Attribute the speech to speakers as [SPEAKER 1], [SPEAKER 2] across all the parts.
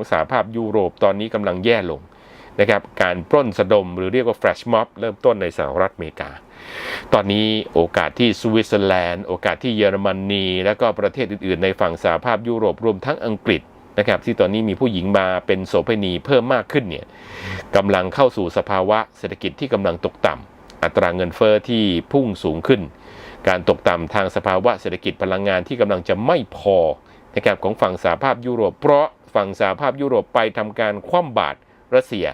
[SPEAKER 1] ของสหภาพยุโรปตอนนี้กำลังแย่ลงนะครับการปล้นสะดมหรือเรียกว่าแฟลชม็อบเริ่มต้นในสหรัฐอเมริกา ตอนนี้โอกาสที่สวิตเซอร์แลนด์ โอกาสที่เยอรมนี และก็ประเทศอื่นๆ ในฝั่งสหภาพยุโรปรวมทั้งอังกฤษนะครับที่ตอนนี้มีผู้หญิงมาเป็นโสเภณีเพิ่มมากขึ้นเนี่ยกำลังเข้าสู่สภาวะเศรษฐกิจที่กำลังตกต่ำอัตราเงินเฟอ้อที่พุ่งสูงขึ้น การตกต่ำทางสภาวะเศรษฐกิจพลังงานที่กำลังจะไม่พอนะครับของฝั่งสหภาพยุโรปเพราะ ฝั่งสหภาพยุโรปไปทำการคว่ำบาตรรัสเซีย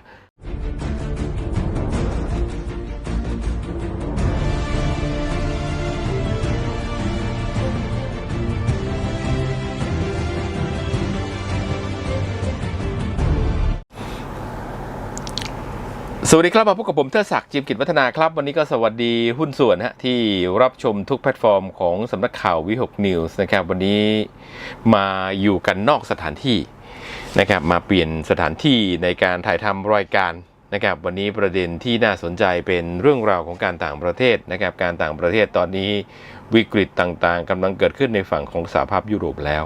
[SPEAKER 1] สวัสดีครับ มาพบกับผมเทอศักดิ์จิมกิจวัฒนาครับ วันนี้ก็สวัสดีหุ้นส่วนฮะที่รับชมทุกแพลตฟอร์มของสำนักข่าววิหกนิวส์นะครับ วันนี้มาอยู่กันนอกสถานที่ นะครับมาเปลี่ยนสถานที่ในการถ่ายทำรายการนะครับวันนี้ประเด็นที่น่าสนใจเป็นเรื่องราวของการต่างประเทศนะครับการต่างประเทศตอนนี้วิกฤตต่างๆกำลังเกิดขึ้นในฝั่งของสหภาพยุโรปแล้ว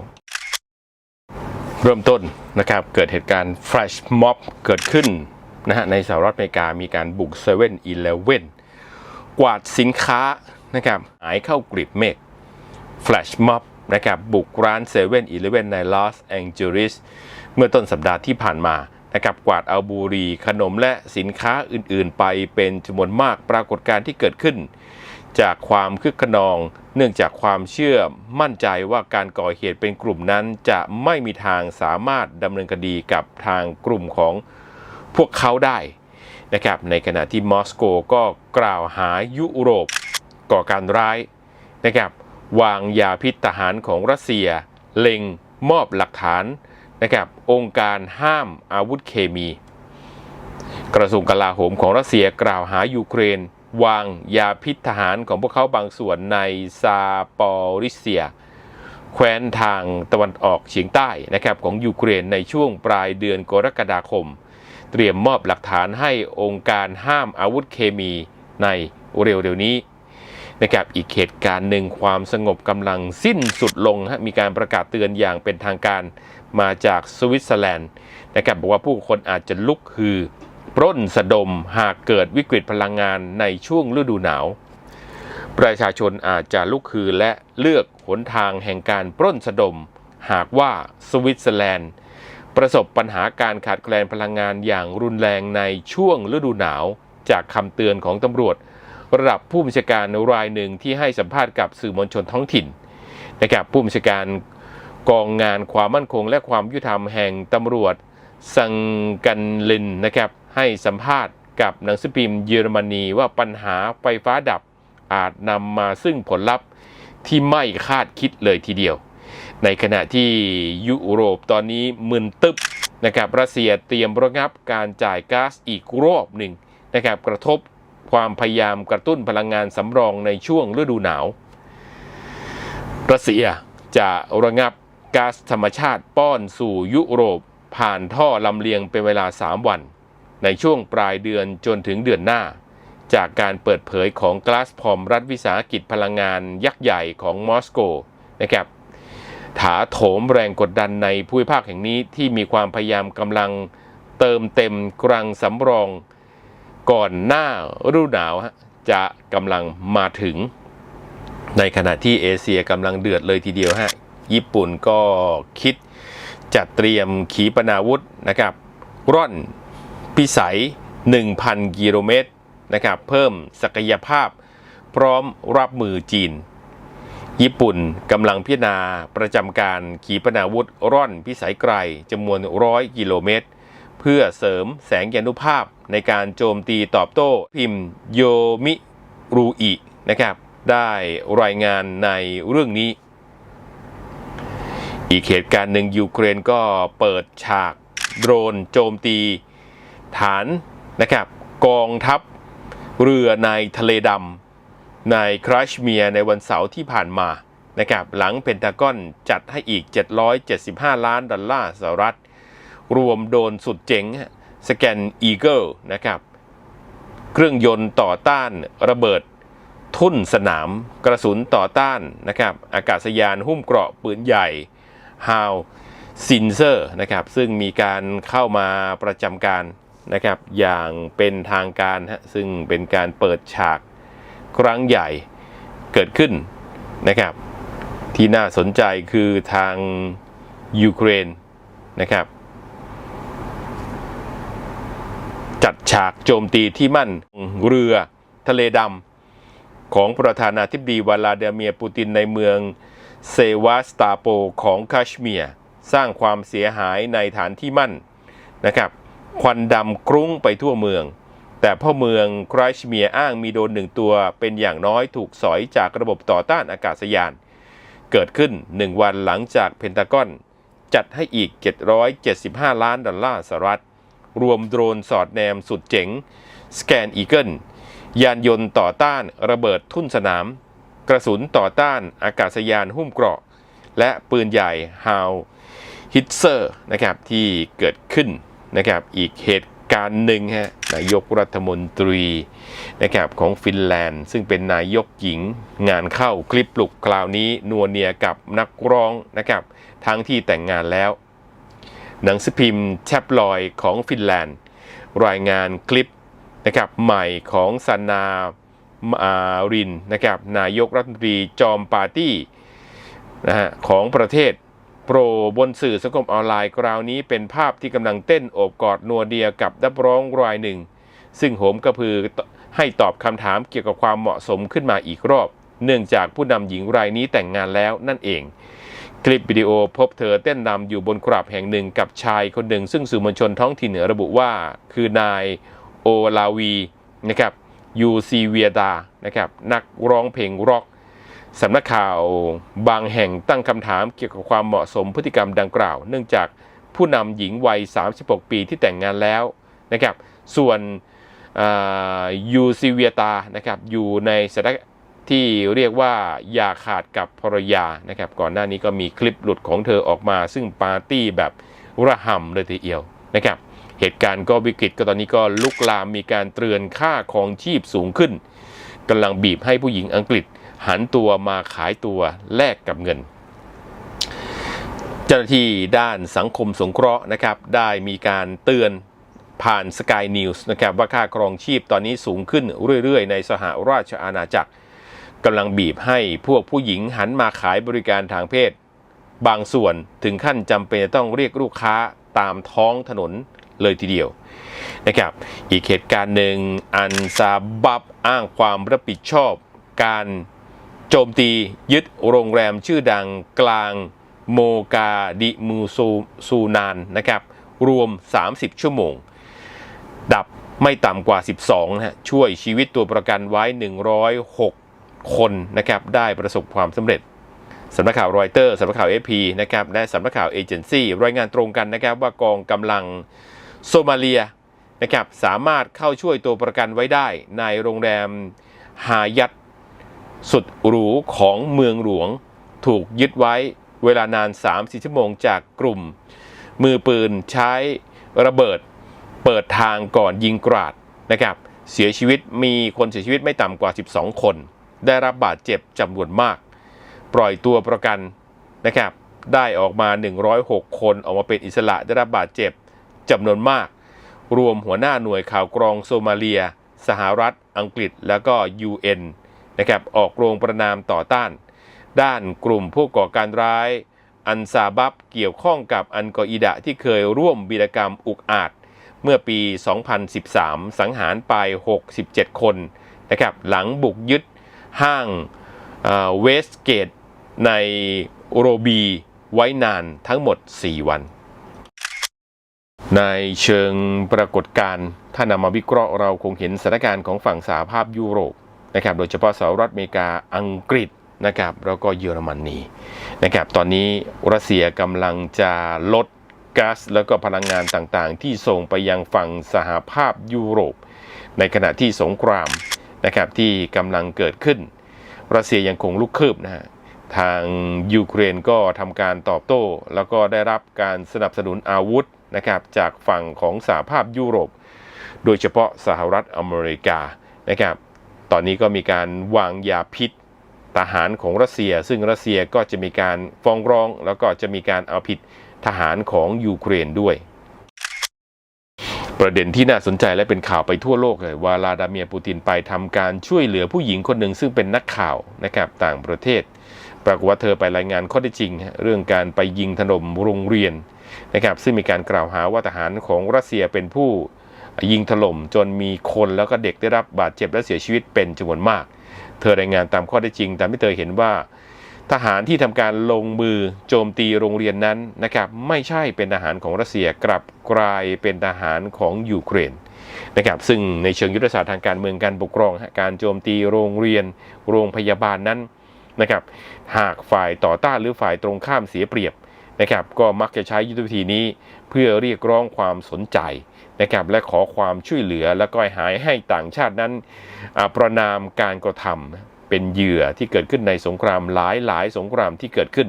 [SPEAKER 1] เริ่มต้นนะครับเกิดเหตุการณ์แฟลชม็อบเกิดขึ้นนะฮะในสหรัฐอเมริกามีการบุก7 e เ e ่ e ออกวาดสินค้านะครับหายเข้ากริบเมฆแฟลชม็อบ นะครับบุกร้าน7 e เ e ่ e ในลอสแองเจลิสเมื่อต้นสัปดาห์ที่ผ่านมานะครับกวาดเอาบุหรีขนมและสินค้าอื่นๆ ไปเป็นจำนวนมากปรากฏการณ์ที่เกิดขึ้น จากความคึกขนอง เนื่องจากความเชื่อมั่นใจว่าการก่อเหตุเป็นกลุ่มนั้นจะไม่มีทางสามารถดำเนินคดีกับทางกลุ่มของพวกเขาได้นะครับในขณะที่มอสโกก็กล่าวหายุโรปก่อการร้ายนะครับ วางยาพิษทหารของรัสเซีย เล็งมอบหลักฐานนะครับองค์การห้ามอาวุธเคมี กระทรวงกลาโหมของรัสเซียกล่าวหายูเครน วางยาพิษทหารของพวกเขาบางส่วนในซาปอริเซีย แคว้นทางตะวันออกเฉียงใต้นะครับของยูเครนในช่วงปลายเดือนกรกฎาคม เตรียมมอบหลักฐานให้องค์การห้ามอาวุธเคมีในเร็วๆนี้ นะครับอีกเหตุการณ์หนึ่งความสงบกำลังสิ้นสุดลงฮะมีการประกาศเตือนอย่างเป็นทางการมาจากสวิตเซอร์แลนด์นะครับบอกว่าผู้คนอาจจะลุกคือปล้นสะดมหากเกิดวิกฤตพลังงานในช่วงฤดูหนาว ประชาชนอาจจะลุกคือและเลือกหนทางแห่งการปล้นสะดม หากว่าสวิตเซอร์แลนด์ ประสบปัญหาการขาดแคลนพลังงานอย่างรุนแรงในช่วงฤดูหนาว จากคำเตือนของตำรวจ ระดับผู้บัญชาการรายหนึ่งที่ให้สัมภาษณ์กับสื่อมวลชนท้องถิ่นนะครับผู้บัญชาการกองงานความมั่นคง และความยุติธรรมแห่งตำรวจซังกันลินนะครับให้สัมภาษณ์กับหนังสือพิมพ์เยอรมนีว่าปัญหาไฟฟ้าดับอาจนำมาซึ่งผลลัพธ์ที่ไม่คาดคิดเลยทีเดียว ในขณะที่ยุโรปตอนนี้มึนตึบนะครับรัสเซียเตรียมระงับการจ่ายก๊าซอีกรอบหนึ่งนะครับกระทบ ความพยายามกระตุ้นพลังงานสำรองในช่วงฤดูหนาวรัสเซียจะระงับก๊าซธรรมชาติป้อนสู่ยุโรปผ่านท่อลำเลียงเป็นเวลา 3 วัน ในช่วงปลายเดือนจนถึงเดือนหน้า จากการเปิดเผยของกลาสพอมรัฐวิสาหกิจพลังงานยักษ์ใหญ่ของมอสโกนะครับถาโถมแรงกดดันในภูมิภาคแห่งนี้ที่มีความพยายามกำลังเติมเต็มกรังสำรอง ก่อนหน้าฤดูหนาวจะกำลังมาถึง ในขณะที่เอเชียกำลังเดือดเลยทีเดียวฮะญี่ปุ่นก็คิดจัดเตรียมขีปนาวุธนะครับ ร่อนพิสัย 1,000 กิโลเมตรนะครับ เพิ่มศักยภาพพร้อมรับมือจีน ญี่ปุ่นกำลังพิจารณาประจำการขีปนาวุธร่อนพิสัยไกลจำนวนร้อยกิโลเมตร เพื่อเสริมแสงยานุภาพในการโจมตีตอบโต้พิมพ์โยมิรูอินะครับ ได้รายงานในเรื่องนี้ อีกเหตุการณ์หนึ่งยูเครนก็เปิดฉากโดรนโจมตี ฐานนะครับ กองทัพเรือในทะเลดำในคราชเมียในวันเสาร์ที่ผ่านมานะครับหลังเพนทากอนจัดให้อีก 775 ล้านดอลลาร์สหรัฐ รวมโดนสุดเจ๋งสแกนอีเกิลนะครับ เครื่องยนต์ต่อต้านระเบิดทุ่นสนามกระสุนต่อต้านนะครับ อากาศยานหุ้มเกราะปืนใหญ่ฮาวซินเซอร์นะครับ ซึ่งมีการเข้ามาประจำการนะครับ อย่างเป็นทางการฮะซึ่งเป็นการเปิดฉากครั้งใหญ่เกิดขึ้นนะครับ ที่น่าสนใจคือทางยูเครนนะครับ จัดฉากโจมตีที่มั่นเรือทะเลดำของประธานาธิบดีวลาดิเมียร์ปูตินในเมืองเซวาสตาโปของคาชเมียร์สร้างความเสียหายในฐานที่มั่นนะครับควันดำครุ้งไปทั่วเมือง แต่พ่อเมืองคราชเมียร์อ้างมีโดนหนึ่งตัวเป็นอย่างน้อยถูกสอยจากระบบต่อต้านอากาศยาน เกิดขึ้น 1 วันหลังจากเพนทากอน จัดให้อีก 775 ล้านดอลลาร์สหรัฐ รวมโดรนสอดแนมสุดเจ๋งสแกนอีเกิลยานยนต์ต่อต้านระเบิดทุ่นสนาม กระสุนต่อต้านอากาศยานหุ้มเกราะ และปืนใหญ่ฮาวฮิตเซอร์นะครับที่เกิดขึ้นนะครับอีกเหตุการณ์หนึ่งฮะนายกรัฐมนตรีนะครับของฟินแลนด์ ซึ่งเป็นนายกหญิงงานเข้าคลิปปลุกคราวนี้นัวเนียกับนักร้องนะครับทั้งที่แต่งงานแล้ว หนังสือพิมพ์แทบลอยของฟินแลนด์ รายงานคลิปนะครับใหม่ของซานามารินนะครับนายกรัฐมนตรีจอมปาร์ตี้นะฮะของประเทศโปรบนสื่อสังคมออนไลน์คราวนี้เป็นภาพที่กำลังเต้นโอบกอดนัวเดียกับนักร้องรายหนึ่ง ซึ่งโหมกระพือให้ตอบคำถามเกี่ยวกับความเหมาะสมขึ้นมาอีกรอบ เนื่องจากผู้นำหญิงรายนี้แต่งงานแล้วนั่นเอง คลิปวิดีโอพบเธอเต้นรำอยู่บนกราบแห่งหนึ่งกับชายคนหนึ่ง ซึ่งสื่อมวลชนท้องถิ่นระบุว่าคือนายโอลาวีนะครับยูซีเวียดานะครับนักร้องเพลงร็อกสำนักข่าวบางแห่งตั้งคำถามเกี่ยวกับความเหมาะสมพฤติกรรมดังกล่าว เนื่องจากผู้นำหญิงวัย 36 ปีที่แต่งงานแล้วนะครับส่วนยูซีเวียตานะครับอยู่ในสถาน ที่เรียกว่าอย่าขาดกับภรรยานะครับ ก่อนหน้านี้ก็มีคลิปหลุดของเธอออกมา ซึ่งปาร์ตี้แบบระห่ำเลยทีเดียวนะครับ เหตุการณ์ก็วิกฤตก็ตอนนี้ก็ลุกลามมีการเตือนค่าของชีพสูงขึ้นกำลังบีบให้ผู้หญิงอังกฤษหันตัวมาขายตัวแลกกับเงิน เจ้าหน้าที่ด้านสังคมสงเคราะห์นะครับ ได้มีการเตือนผ่าน Sky News นะครับว่าค่าครองชีพตอนนี้สูงขึ้นเรื่อยๆ ในสหราชอาณาจักร กำลังบีบให้พวกผู้หญิงหันมาขายบริการทางเพศ บางส่วนถึงขั้นจำเป็นจะต้องเรียกลูกค้าตามท้องถนนเลยทีเดียวนะครับ อีกเหตุการณ์หนึ่งอันซาบับอ้างความรับผิดชอบการโจมตียึดโรงแรมชื่อดังกลางโมกาดิมูซูซูนานนะครับ รวม 30 ชั่วโมง ดับไม่ต่ำกว่า 12นะฮะช่วยชีวิตตัวประกันไว้106 คนนะครับได้ประสบความสำเร็จสำนักข่าวรอยเตอร์สำนักข่าว AP นะครับและสำนักข่าวเอเจนซี่รายงานตรงกันนะครับว่ากองกำลังโซมาเลียนะครับสามารถเข้าช่วยตัวประกันไว้ได้ ในโรงแรมฮายัตสุดหรูของเมืองหลวง ถูกยึดไว้เวลานาน 3-4 ชั่วโมงจากกลุ่ม มือปืนใช้ระเบิดเปิดทางก่อนยิงกราดนะครับเสียชีวิตมีคนเสียชีวิตไม่ต่ำกว่า 12 คน ได้รับบาดเจ็บจำนวนมาก ปล่อยตัวประกันนะครับได้ออกมา 106 คนออกมาเป็นอิสระได้รับบาดเจ็บจำนวนมาก รวมหัวหน้าหน่วยข่าวกรองโซมาเลีย สหรัฐ อังกฤษ แล้วก็ UN นะครับออกโรงประนามต่อต้าน ด้านกลุ่มผู้ก่อการร้าย อันซาบับเกี่ยวข้องกับอันกออิดะที่เคยร่วมบีดกรรมอุกอาจ เมื่อปี 2013 สังหารไป 67 คนนะครับหลังบุกยึด ห้างเวสเกตในโรบีไว้นานทั้งหมด 4 วัน ในเชิงปรากฏการณ์ถ้านำมาวิเคราะห์เราคงเห็นสถานการณ์ของฝั่งสหภาพยุโรปนะครับโดยเฉพาะสหรัฐอเมริกาอังกฤษนะครับแล้วก็เยอรมนีนะครับตอนนี้รัสเซียกำลังจะลดก๊าซแล้วก็พลังงานต่างๆ ที่ส่งไปยังฝั่งสหภาพยุโรป ในขณะที่สงคราม นะครับที่กำลังเกิดขึ้น รัสเซียยังคงลุกคืบนะฮะทางยูเครนก็ทำการตอบโต้ แล้วก็ได้รับการสนับสนุนอาวุธนะครับจากฝั่งของสหภาพยุโรป โดยเฉพาะสหรัฐอเมริกานะครับตอนนี้ก็มีการวางยาพิษทหารของรัสเซีย ซึ่งรัสเซียก็จะมีการฟ้องร้อง แล้วก็จะมีการเอาผิดทหารของยูเครนด้วย ประเด็นที่น่าสนใจและเป็นข่าวไปทั่วโลกเลย วาลาดาเมียปูตินไปทำการช่วยเหลือผู้หญิงคนหนึ่งซึ่งเป็นนักข่าวนะครับต่างประเทศ ปรากฏว่าเธอไปรายงานข้อเท็จจริง เรื่องการไปยิงถล่มโรงเรียนนะครับซึ่งมีการกล่าวหาว่าทหารของรัสเซียเป็นผู้ยิงถล่มจนมีคนแล้วก็เด็กได้รับบาดเจ็บและเสียชีวิตเป็นจำนวนมาก เธอรายงานตามข้อเท็จจริงตามที่เธอเห็นว่า ทหารที่ทำการลงมือโจมตีโรงเรียนนั้นนะครับไม่ใช่เป็นทหารของรัสเซียกลับกลายเป็นทหารของยูเครนนะครับซึ่งในเชิงยุทธศาสตร์ทางการเมืองการปกครอง การโจมตีโรงเรียนโรงพยาบาลนั้นนะครับหากฝ่ายต่อต้านหรือฝ่ายตรงข้ามเสียเปรียบนะครับก็มักจะใช้ยุทธวิธีนี้เพื่อเรียกร้องความสนใจนะครับและขอความช่วยเหลือและก็หายให้ต่างชาตินั้นประนามการกระทำ เป็นเหยื่อที่เกิดขึ้นในสงครามหลายหลายสงครามที่เกิดขึ้น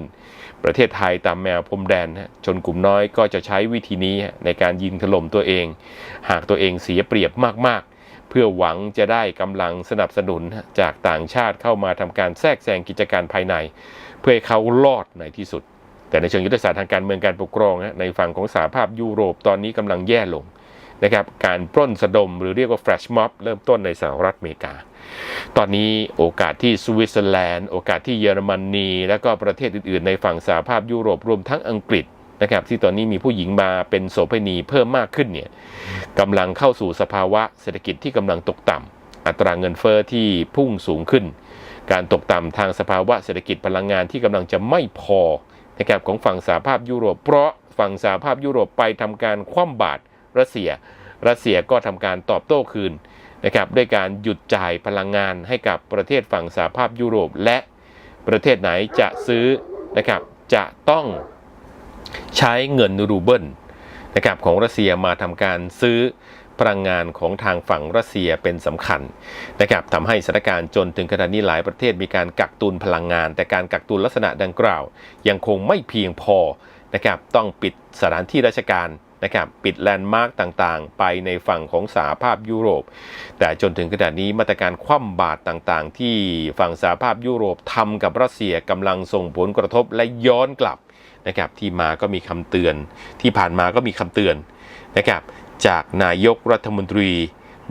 [SPEAKER 1] ประเทศไทยตามแนวพรมแดนฮะชนกลุ่มน้อยก็จะใช้วิธีนี้ในการยิงถล่มตัวเอง หากตัวเองเสียเปรียบมากๆ เพื่อหวังจะได้กำลังสนับสนุนจากต่างชาติเข้ามาทำการแทรกแซงกิจการภายใน เพื่อให้เขารอดในที่สุด แต่ในเชิงยุทธศาสตร์ทางการเมืองการปกครองในฝั่งของสหภาพยุโรปตอนนี้กำลังแย่ลง นะครับการปล้นสะดมหรือเรียกว่าแฟลชม็อบเริ่มต้นในสหรัฐอเมริกา ตอนนี้โอกาสที่สวิตเซอร์แลนด์ โอกาสที่เยอรมนี และก็ประเทศอื่น ๆ ในฝั่งสหภาพยุโรปรวมทั้งอังกฤษนะครับที่ตอนนี้มีผู้หญิงมาเป็นโสเภณีเพิ่มมากขึ้นเนี่ยกำลังเข้าสู่สภาวะเศรษฐกิจที่กำลังตกต่ำอัตราเงินเฟอ้อที่พุ่งสูงขึ้น การตกต่ำทางสภาวะเศรษฐกิจพลังงานที่กำลังจะไม่พอนะครับของฝั่งสหภาพยุโรปเพราะฝั่งสหภาพยุโรปไปทำการคว่ำบาตร รัสเซีย รัสเซียก็ทำการตอบโต้คืนนะครับด้วยการหยุดจ่ายพลังงานให้กับประเทศฝั่งสหภาพยุโรป และประเทศไหนจะซื้อนะครับจะต้องใช้เงินรูเบิลนะครับของรัสเซียมาทำการซื้อพลังงานของทางฝั่งรัสเซียเป็นสำคัญนะครับทำให้สถานการณ์จนถึงขณะนี้หลายประเทศมีการกักตุนพลังงาน แต่การกักตุนลักษณะดังกล่าว ยังคงไม่เพียงพอนะครับต้องปิดสถานที่ราชการ นะครับปิดแลนด์มาร์กต่างๆ ไปในฝั่งของสหภาพยุโรป แต่จนถึงขณะนี้มาตรการคว่ำบาตรต่างๆ ที่ฝั่งสหภาพยุโรปทำกับรัสเซียกำลังส่งผลกระทบและย้อนกลับนะครับที่มาก็มีคำเตือน ที่ผ่านมาก็มีคำเตือนนะครับจากนายกรัฐมนตรี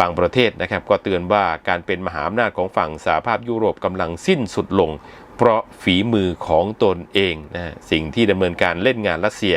[SPEAKER 1] บางประเทศนะครับก็เตือนว่าการเป็นมหาอำนาจของฝั่งสหภาพยุโรปกำลังสิ้นสุดลง เพราะฝีมือของตนเองนะสิ่งที่ดำเนินการเล่นงานรัสเซีย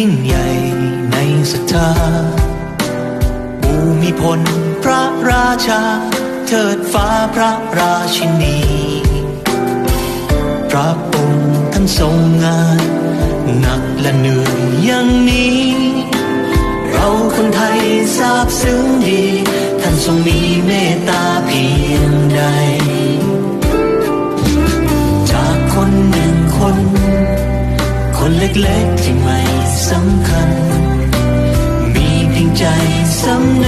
[SPEAKER 2] ยิ่งใหญ่ในศรัทธาภูมิพลพระราชา เทิดฟ้าพระราชินี พระองค์ท่านทรงงานหนักและเหนื่อยอย่างนี้ เราคนไทยทราบซึ้งดี ท่านทรงมีเมตตาเพียงใด จากคนหนึ่งคน คนเล็กๆที่ไม่ สำคัญ มีเพียงใจสำนึก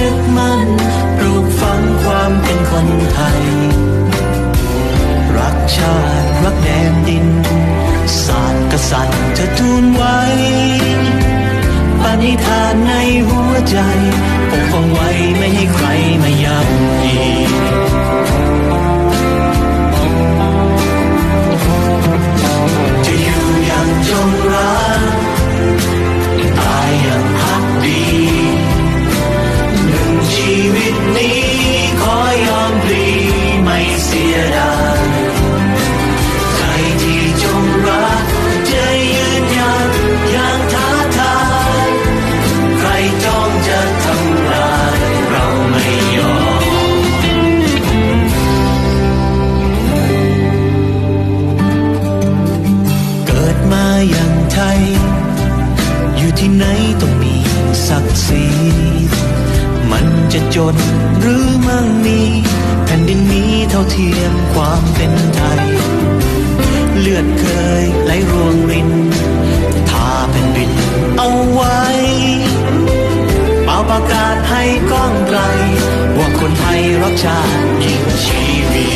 [SPEAKER 2] เคยไหลรวงรินทาเป็นดินเอาไว้เป่าประกาศให้ก้องไกล ว่าคนไทยรักชาติยิ่งชีวี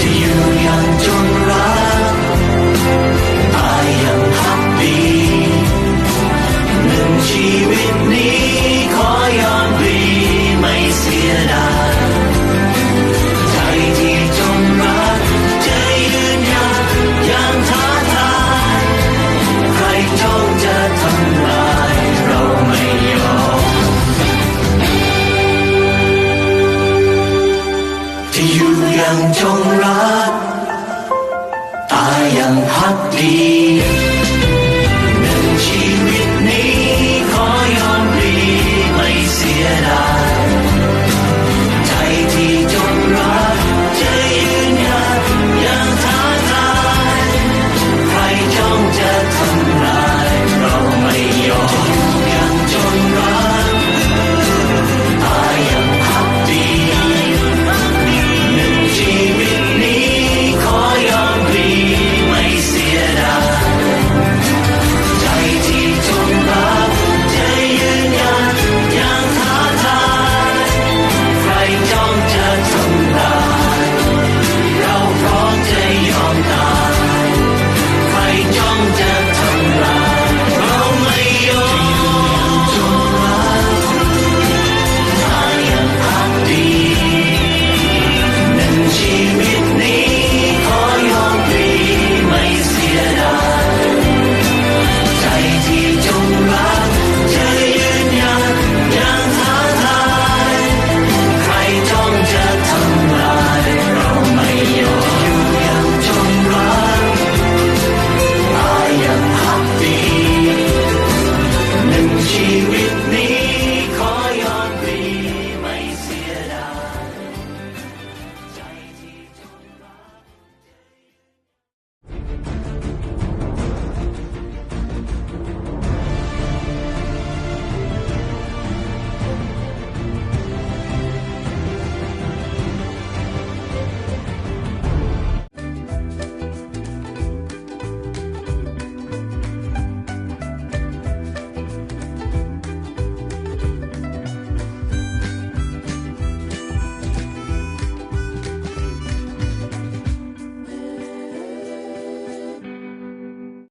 [SPEAKER 2] จะอยู่อย่างจนรักตายอย่างฮักดีหนึ่งชีวิตนี้ขอยอมรีไม่เสียดาย